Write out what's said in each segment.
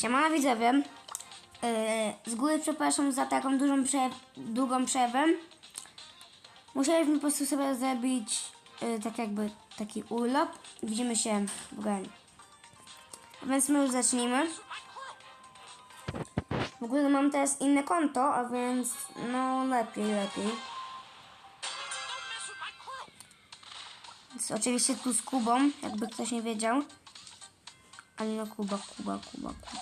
Siemano widzowie. Yy, z góry przepraszam za taką dużą prze długą przerwę. Musieliśmy po prostu sobie zrobić yy, tak jakby taki urlop. Widzimy się w. A więc my już zacznijmy. W ogóle mam teraz inne konto, a więc no lepiej, lepiej. Więc oczywiście tu z Kubą, jakby ktoś nie wiedział. Ale no Kuba, Kuba, Kuba, Kuba.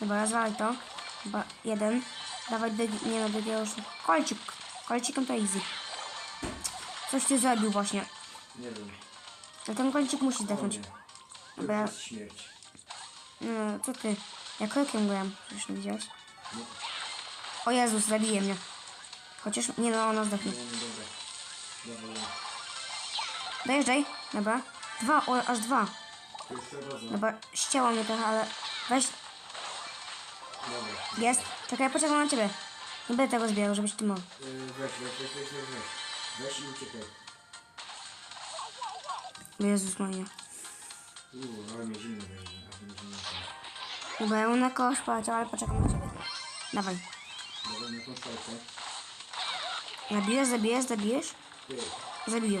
Dobra, rozwalaj to. Chyba jeden. Dawaj do, nie no, do już. Kolcik. Kolcikiem to easy. Coś ty zrobił właśnie. Nie wiem. To ten kolcik musi zdechnąć. Dobra. Jest śmierć. No, co ty? Ja krokiem byłem. Już nie widziałeś? No, O Jezus, zabije mnie. Chociaż, nie no, ona zdechnie. no, no dobra. Dobra, dobra. Dojeżdżaj. Dobra. Dwa, o, aż dwa. No. Dobra, ścięło mnie trochę, ale weź, Dobra. jest. Czekaj, poczekam na ciebie. Nie będę tego zbierał, żebyś ty mógł. Weź, weź, weź, weź, weź, weź. Weź i uciekaj. Jezus Maria. Uuu, ale mnie zimno będzie. A na kogoś poleciał, ale poczekam na ciebie. Dawaj. Dobra, na tą szalkę. Zabijesz, zabijesz, zabijesz? Zabiję.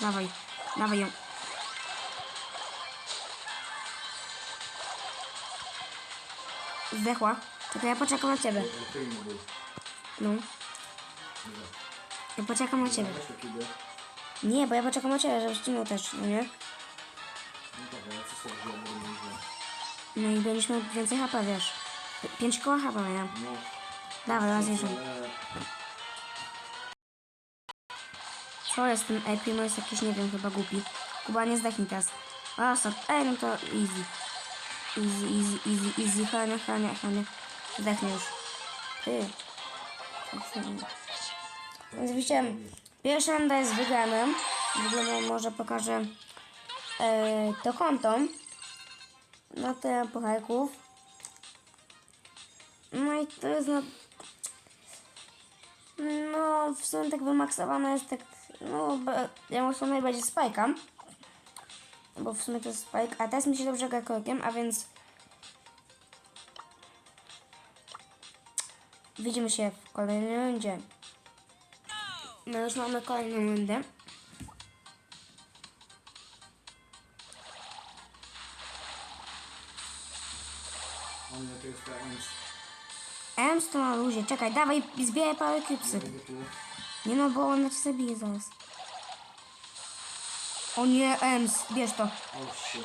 Dawaj, dawaj ją. Zdechła. Czekaj, ja poczekam na ciebie. No, ja poczekam na ciebie. Nie, bo ja poczekam na ciebie, żebyś miał też, no nie? No i będziesz miał więcej HP, wiesz. Pięć koła HP miałem. Dawaj, raz jeszcze. Co jest ten Epi? No jest jakiś, nie wiem, chyba głupi. Kuba, nie zdechnij teraz. A, so, ej, no to easy. Easy, easy, easy, easy. Chania, chania, chania. Zdechnę już. Ty. Więc widzicie, pierwsza runda jest wygrana. W ogóle no, może pokażę e, to konto. No tyle pucharków. No i to jest no... No, w sumie tak wymaksowane jest tak, no, ja w sumie będzie spajka. Bo w sumie to jest spike, a teraz mi się dobrze gra krokiem, a więc widzimy się w kolejnej rundzie. No już mamy kolejną rundę. Ems. To na luzie, czekaj, dawaj, zbieraj parę krypsy. Nie no, bo ona cię zabije zaraz. O nie, Ems, bierz to. O shit.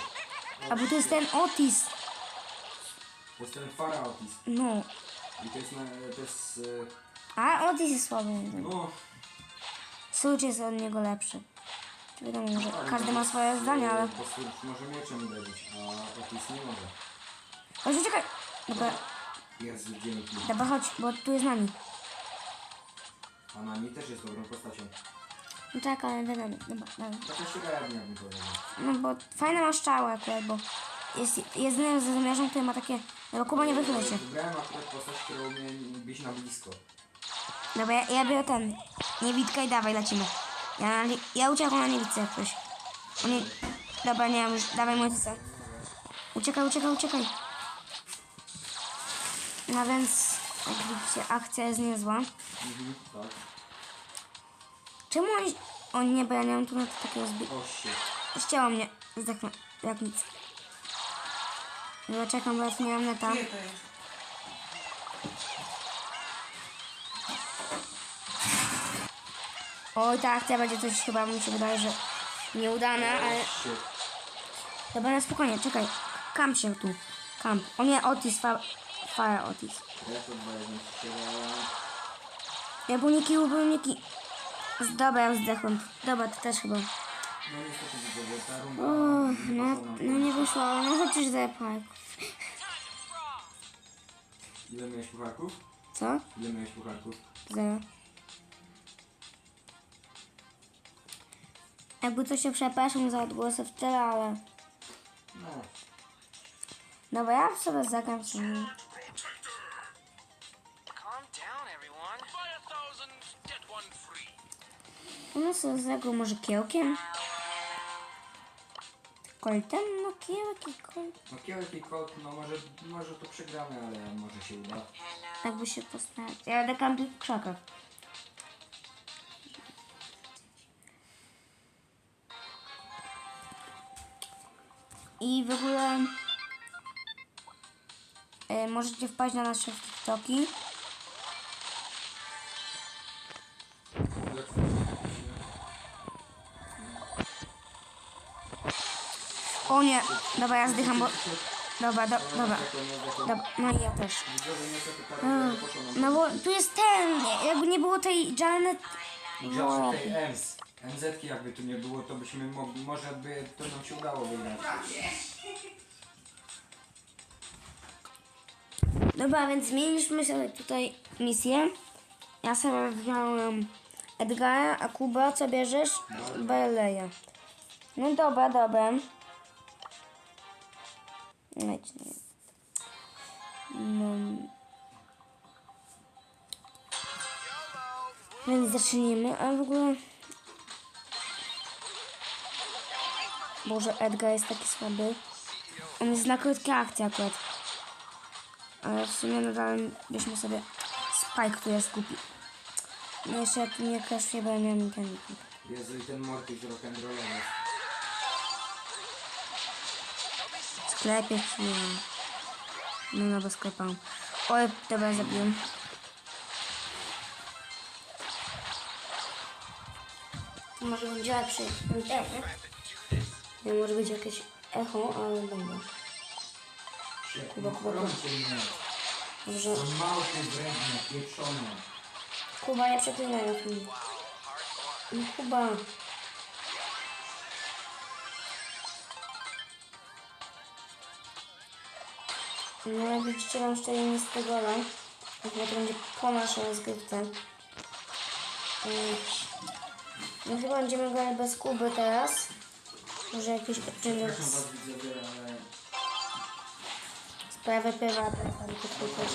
A bo to jest ten Otis. To jest ten Faraotis. No, I to jest na... To jest... e, a Otis jest słaby. No... Surge jest od niego lepszy. Wiadomo, że każdy ma swoje zdanie, ale... Bo Surge może mieczem uderzyć, a Otis nie może. Chodź, czekaj! Dobra, Jest dzięki. dobra, chodź, bo tu jest nami. A Nami też jest dobrą postacią. No tak, ale wiadomo, dobra, dobra. Taka średnia bym powiedział. No bo fajne ma strzały akurat, bo jest jedynym ze zamierzeń, który ma takie... Dobra, Kuba, nie wychylaj się. Wybrałem akurat postać, która umie bić na blisko. Dobra, ja, ja biorę ten. Niewidka i dawaj, lecimy. Ja, ja uciekam na niewidce jak ktoś. O nie... Dobra, nie wiem już, dawaj motyca. Uciekaj, uciekaj, uciekaj. No więc, jak widzicie, akcja jest niezła. Mhm, tak. Czemu oni... O nie, bo ja nie mam tu na to takiego zbi... O shit. Ścięło mnie. Zdechnę. Jak nic. Ja czekam, bo ja tu nie mam neta. Oj, ta akcja będzie coś chyba, mi się wydaje, że nieudana, ale... Dobra, na spokojnie, czekaj. Kamp się tu. Kamp. O nie, Otis, fa... Fire Otis. Ja jabłoniki. Z- Dobra, ja zdechłem. Dobra, ty też chyba. No no, nie no wyszło, no chociaż zepchaj. Ile miałeś pucharków? Co? Ile miałeś pucharków? Zero. Jakby to się przepraszam za odgłosy w tyle, ale... No. Dobra, ja sobie zagram No sobie zagram może kiełkiem? Coltem? No kiełek i Colt. No kiełek i kot, no może, może to przegramy, ale może się uda. Jakby się postarać. Ja jadę kampić w krzakach. I w ogóle e, możecie wpaść na nasze TikToki. O nie, dobra, ja zdycham, bo... Dobra, do, dobra. dobra. No i ja też. Nam. No bo tu jest ten, jakby nie było tej Janet... Grzał tej EMS. MZ jakby tu nie było, to byśmy mogli, może by to nam się udało wygrać. Dobra, więc zmieniliśmy sobie tutaj misję. Ja sobie wziąłem Edgara, a Kuba, co bierzesz? Barleya. No dobra, dobra. Leć, nie. No. Więc zacznijmy, a w ogóle... Boże, Edgar jest taki słaby. On jest na krótkie akcje akurat. Ale w sumie nadal byśmy sobie Spike tu jest głupi. No jeszcze jak nie kraszuje, bo ja miałem ten. Jezu i ten Morty rock'n'rollowy. Sklepie czy nie? No no, bo sklepam. Oj, dobra, zabiłem. Może będzie lepszy. Nie, może być jakieś echo, ale dobra. Kuba, Kuba, Kuba. To małpy wredne, pieprzone. Kuba, nie przeklinaj na film. No Kuba. No jak widzicie, mam jeszcze jednego gola. Chyba to będzie po naszej rozgrywce. No chyba będziemy grali bez Kuby teraz. Może jakiś odcinek z sprawy prywatne, ale to tylko też.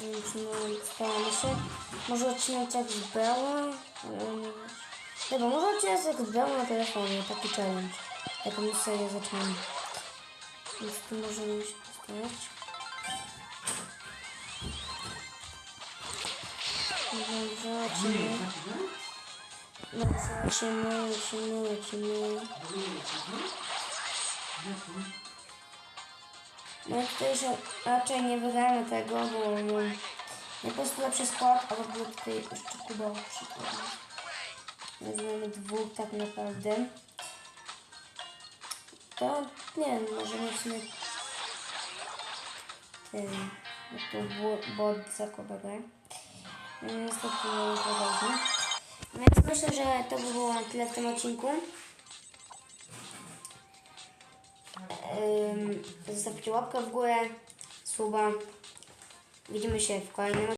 Ym, Staramy się. Może odcinek jak z Bella? Dobra, może odcinek jak z Bella na telefonie, taki challenge. Taką serię zaczynamy. Więc tu możemy się postarać. Dobrze, lecimy. Dobrze, lecimy, lecimy. No tutaj się raczej nie wygramy tego, bo no, nie po prostu lepszy skład, a w ogóle tutaj jeszcze Kuba przykład. Mamy dwóch tak naprawdę. To nie możemy w sumie jak to bo- bot zakładać. No niestety nie ważne. Więc myślę, że to by było na tyle w tym odcinku. Zostawcie łapkę w górę, suba. Widzimy się w kolejnym